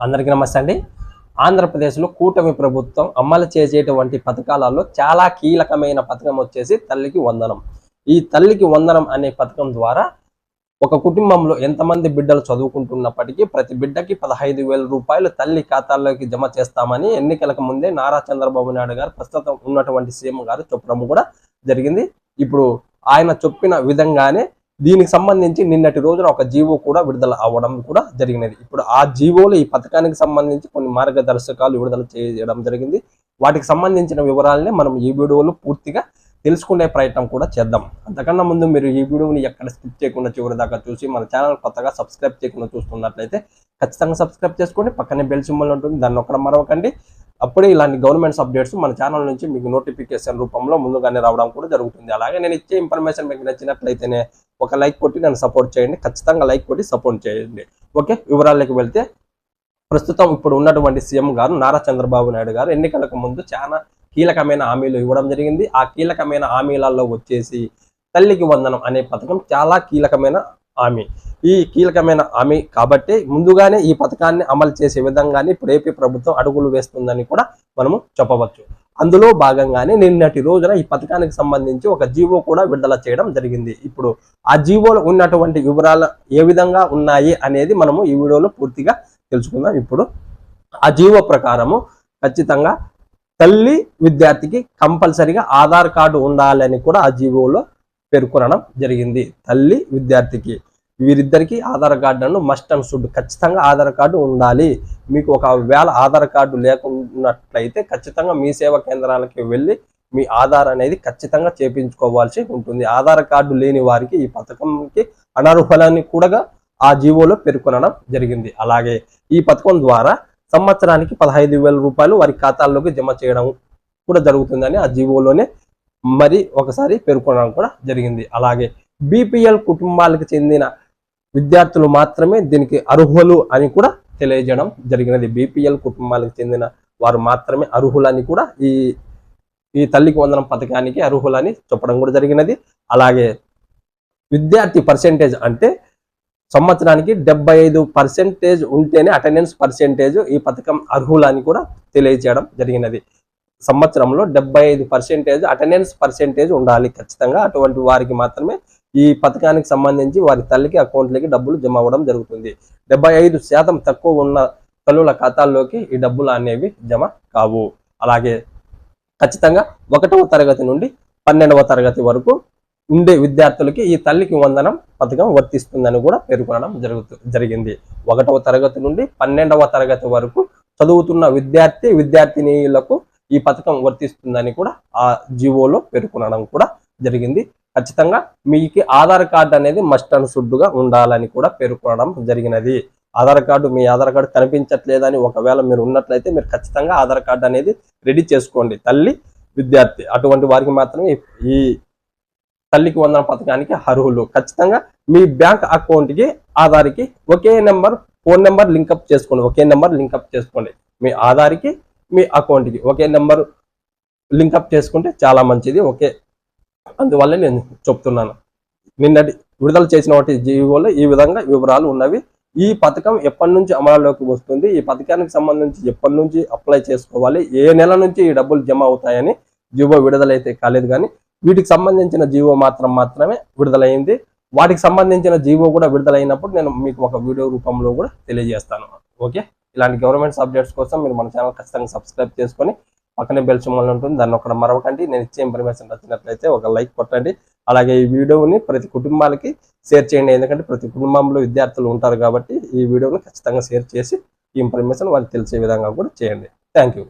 అందరికీ నమస్తే అండి. ఆంధ్రప్రదేశ్లో కూటమి ప్రభుత్వం అమలు చేసేటువంటి పథకాలలో చాలా కీలకమైన పథకం వచ్చేసి తల్లికి వందనం. ఈ తల్లికి వందనం అనే పథకం ద్వారా ఒక కుటుంబంలో ఎంతమంది బిడ్డలు చదువుకుంటున్నప్పటికీ ప్రతి బిడ్డకి పదహైదు వేల రూపాయలు తల్లి ఖాతాల్లోకి జమ చేస్తామని ఎన్నికలకు ముందే నారా చంద్రబాబు నాయుడు గారు ప్రస్తుతం ఉన్నటువంటి సీఎం గారు చెప్పడం కూడా జరిగింది. ఇప్పుడు ఆయన చెప్పిన విధంగానే దీనికి సంబంధించి నిన్నటి రోజున ఒక జీవో కూడా విడుదల అవ్వడం కూడా జరిగినది. ఇప్పుడు ఆ జీవోలు ఈ పథకానికి సంబంధించి కొన్ని మార్గదర్శకాలు విడుదల చేయడం జరిగింది. వాటికి సంబంధించిన వివరాలని మనం ఈ వీడియోలో పూర్తిగా తెలుసుకునే ప్రయత్నం కూడా చేద్దాం. అంతకన్నా ముందు మీరు ఈ వీడియోని ఎక్కడ స్కిప్ చేయకుండా చివరి దాకా చూసి మన ఛానల్ కొత్తగా సబ్స్క్రైబ్ చేయకుండా చూస్తున్నట్లయితే ఖచ్చితంగా సబ్స్క్రైబ్ చేసుకోండి పక్కనే బెల్ సింబల్ ఉంటుంది. దాన్ని ఒక్కడ మరవకండి. అప్పుడే ఇలాంటి గవర్నమెంట్స్ అప్డేట్స్ మన ఛానల్ నుంచి మీకు నోటిఫికేషన్ రూపంలో ముందుగానే రావడం కూడా జరుగుతుంది. అలాగే నేను ఇచ్చే ఇన్ఫర్మేషన్ మీకు నచ్చినట్లయితేనే ఒక లైక్ కొట్టి నన్ను సపోర్ట్ చేయండి. ఖచ్చితంగా లైక్ కొట్టి సపోర్ట్ చేయండి. ఓకే? వివరాల్లోకి వెళ్తే ప్రస్తుతం ఇప్పుడు ఉన్నటువంటి సీఎం గారు నారా చంద్రబాబు నాయుడు గారు ఎన్నికలకు ముందు చాలా కీలకమైన హామీలు ఇవ్వడం జరిగింది. ఆ కీలకమైన హామీలలో వచ్చేసి తల్లికి వందనం అనే పథకం చాలా కీలకమైన హామీ. ఈ కీలకమైన హామీ కాబట్టి ముందుగానే ఈ పథకాన్ని అమలు చేసే విధంగానే ఇప్పుడు ఏపీ ప్రభుత్వం అడుగులు వేస్తుందని కూడా మనము చెప్పవచ్చు. అందులో భాగంగానే నిన్నటి రోజున ఈ పథకానికి సంబంధించి ఒక జీవో కూడా విడుదల చేయడం జరిగింది. ఇప్పుడు ఆ జీవోలో ఉన్నటువంటి వివరాలు ఏ విధంగా ఉన్నాయి అనేది మనము ఈ వీడియోలో పూర్తిగా తెలుసుకుందాం. ఇప్పుడు ఆ జీవో ప్రకారము ఖచ్చితంగా తల్లి విద్యార్థికి కంపల్సరిగా ఆధార్ కార్డు ఉండాలని కూడా ఆ జీవోలో పేర్కొనడం జరిగింది. తల్లి విద్యార్థికి వీరిద్దరికి ఆధార్ కార్డులను మస్ట్ అండ్ షుడ్ ఖచ్చితంగా ఆధార్ కార్డు ఉండాలి. మీకు ఒకవేళ ఆధార్ కార్డు లేకున్నట్లయితే ఖచ్చితంగా మీ సేవా కేంద్రాలకి వెళ్ళి మీ ఆధార్ అనేది ఖచ్చితంగా చేపించుకోవాల్సి ఉంటుంది. ఆధార్ కార్డు లేని వారికి ఈ పథకంకి అనర్హులని కూడా ఆ జీవోలో పేర్కొనడం జరిగింది. అలాగే ఈ పథకం ద్వారా సంవత్సరానికి పదహైదు వేల రూపాయలు వారి ఖాతాల్లోకి జమ చేయడం కూడా జరుగుతుందని ఆ జీవోలోనే మరి ఒకసారి పేర్కొనడం కూడా జరిగింది. అలాగే బీపీఎల్ కుటుంబాలకు చెందిన విద్యార్థులు మాత్రమే దీనికి అర్హులు అని కూడా తెలియజేయడం జరిగినది. బీపీఎల్ కుటుంబాలకు చెందిన వారు మాత్రమే అర్హులని కూడా ఈ ఈ తల్లికి వందనం పథకానికి అర్హులని చెప్పడం కూడా జరిగినది. అలాగే విద్యార్థి పర్సెంటేజ్ అంటే సంవత్సరానికి డెబ్బై ఐదు పర్సెంటేజ్ ఉంటేనే అటెండెన్స్ పర్సెంటేజ్ ఈ పథకం అర్హులని కూడా తెలియజేయడం జరిగినది. సంవత్సరంలో డెబ్బై ఐదు పర్సెంటేజ్ అటెండెన్స్ పర్సెంటేజ్ ఉండాలి ఖచ్చితంగా. అటువంటి వారికి మాత్రమే ఈ పథకానికి సంబంధించి వారి తల్లికి అకౌంట్లకి డబ్బులు జమ అవ్వడం జరుగుతుంది. డెబ్బై ఐదు శాతం తక్కువ ఉన్న తల్లుల ఖాతాల్లోకి ఈ డబ్బులు అనేవి జమ కావు. అలాగే ఖచ్చితంగా ఒకటవ తరగతి నుండి పన్నెండవ తరగతి వరకు ఉండే విద్యార్థులకి ఈ తల్లికి వందనం పథకం వర్తిస్తుందని కూడా పేర్కొనడం జరుగుతు జరిగింది. ఒకటవ తరగతి నుండి పన్నెండవ తరగతి వరకు చదువుతున్న విద్యార్థి విద్యార్థినీయులకు ఈ పథకం వర్తిస్తుందని కూడా ఆ జీవోలో పేర్కొనడం కూడా జరిగింది. ఖచ్చితంగా మీకు ఆధార్ కార్డు అనేది మస్ట్ అండ్ షుడ్గా ఉండాలని కూడా పేర్కొనడం జరిగినది. ఆధార్ కార్డు మీ ఆధార్ కార్డు కనిపించట్లేదని ఒకవేళ మీరు ఉన్నట్లయితే మీరు ఖచ్చితంగా ఆధార్ కార్డు అనేది రెడీ చేసుకోండి. తల్లి విద్యార్థి అటువంటి వారికి మాత్రమే ఈ తల్లికి వందన పథకానికి అర్హులు. ఖచ్చితంగా మీ బ్యాంక్ అకౌంట్కి ఆధార్కి ఒకే number phone number link up చేసుకోండి. ఒకే నెంబర్ లింకప్ చేసుకోండి. మీ ఆధార్కి మీ అకౌంట్కి ఒకే నెంబర్ లింకప్ చేసుకుంటే చాలా మంచిది. ఓకే అందువల్ల నేను చెప్తున్నాను. నిన్నటి విడుదల చేసిన వాటి జీవోలో ఈ విధంగా వివరాలు ఉన్నవి. ఈ పథకం ఎప్పటి నుంచి అమలులోకి వస్తుంది? ఈ పథకానికి సంబంధించి ఎప్పటి నుంచి అప్లై చేసుకోవాలి? ఏ నెల నుంచి ఈ డబ్బులు జమ అవుతాయని జీవో విడుదలైతే కాలేదు కానీ వీటికి సంబంధించిన జీవో మాత్రం మాత్రమే విడుదలైంది. వాటికి సంబంధించిన జీవో కూడా విడుదలైనప్పుడు నేను మీకు ఒక వీడియో రూపంలో కూడా తెలియజేస్తాను. ఓకే? ఇలాంటి గవర్నమెంట్స్ అప్డేట్స్ కోసం మీరు మన ఛానల్ ఖచ్చితంగా సబ్స్క్రైబ్ చేసుకొని పక్కనే బెల్ సింబల్ ఉంటుంది. దాన్ని ఒకటి మరవకండి. నేను ఇచ్చే ఇన్ఫర్మేషన్ నచ్చినట్లయితే ఒక లైక్ కొట్టండి. అలాగే ఈ వీడియోని ప్రతి కుటుంబాలకి షేర్ చేయండి. ఎందుకంటే ప్రతి కుటుంబంలో విద్యార్థులు ఉంటారు కాబట్టి ఈ వీడియోని ఖచ్చితంగా షేర్ చేసి ఈ ఇన్ఫర్మేషన్ వాళ్ళకి తెలిసే విధంగా కూడా చేయండి. Thank you